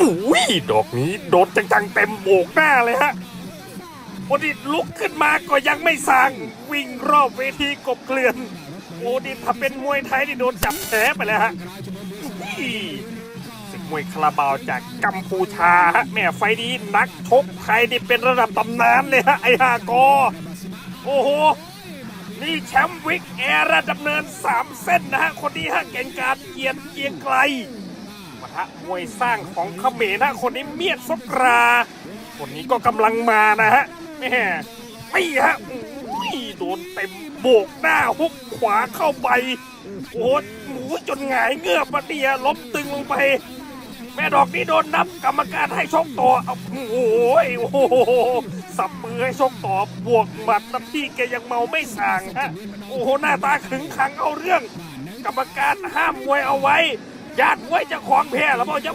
อุ้ยดอกนี้โดนจังๆเต็มโบกหน้าเลยฮะโอดิลุกขึ้นมาก็ยังไม่สั่ง วิ่งรอบเวทีกบเกลื่อน โอดิถ้าเป็นมวยไทยที่โดนจับแผลไปแล้วฮะอุ้ยศึกมวยคาราบาวจากกัมพูชาฮะแม่ไฟนี้นักชกไทยนี่เป็นระดับตำนานเลยฮะไอฮากอ โอ้โห นี่แชมป์วิกแอร์ระดับเนินสามเส้นนะฮะ คนนี้ฮะเก่งกาจเกียรติเกียงไกล ปะทะมวยสร้างของเขมรนะคนนี้เมียดซกรา คนนี้ก็กำลังมานะฮะแม่ไม่ฮะอุ้ยโดนเต็มโบกหน้าฮุกขวาเข้าไปโอ้หมูจนหงายเงือบปะเดียล้มตึงลงไป แม่ดอกนี้โดนนับกรรมการให้ชกต่อเอาโอ้โหโอ้โหสับมือให้ชกต่อบวกหมัดนะพี่แกยังเมาไม่สั่งฮะโอ้โหหน้าตาขึงขังเอาเรื่อง กรรมการห้ามมวยเอาไว้ ญาติมวยจะของแพ้แล้วเปล่จะ